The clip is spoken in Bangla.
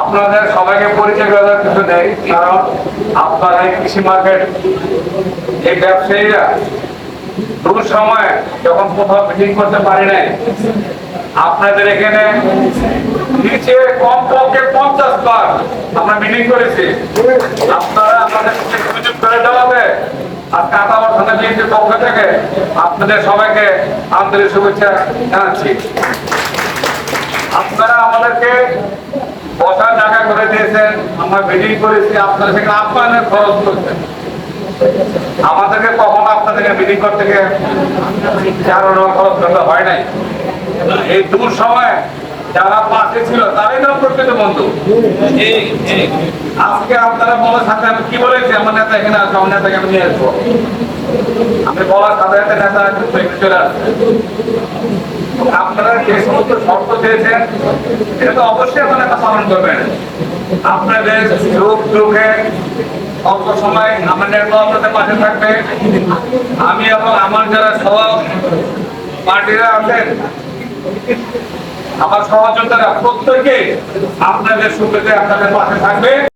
আপনাদের সবাইকে পরিচয় করার কিছু নেই, কারণ আপনারা কৃষি মার্কেট এই ব্যবসায়ীরা দূর সময় যখন কোথাও মিটিং করতে পারি নাই, আপনাদের এখানে নিচে পঞ্চাশ বার আমরা মিটিং করেছি। আপনারা সুযোগ করে আর কাটাবার থানা বিএনপির পক্ষ থেকে আপনাদের সবাইকে আন্তরিক শুভেচ্ছা জানাচ্ছি। আপনারা আমাদেরকে দিয়েছেন আমরা মিটিং করেছি, আপনারা সেখানে আপনাদের খরচ করছেন আমাদেরকে কখনো আপনাদেরকে মিটিং করতে গিয়ে চারো খরচ করতে হয় নাই। এই দূর সময় যারা পাশে ছিল, তারাই তো প্রকৃত বন্ধু। আজকে আপনারা বলার সাথে আমি কি বলেছি? আমার নেতা এখানে আসবে আমার নেতাকে আমি নিয়ে আসব। আমি বলার সাথে সাথে নেতা চলে আসবে আপনারা যে সমস্ত শর্ত চেয়েছেন এটা তো অবশ্যই আপনারা পালন করবেন। আপনাদের সুখ দুঃখে অল্প সময় নেতা আপনাদের পাশে থাকবে। আমি এবং আমার যারা সহ পার্টিরা আছেন, আমার সহযোগিতারা প্রত্যেকে আপনাদের সুখে আপনাদের পাশে থাকবে।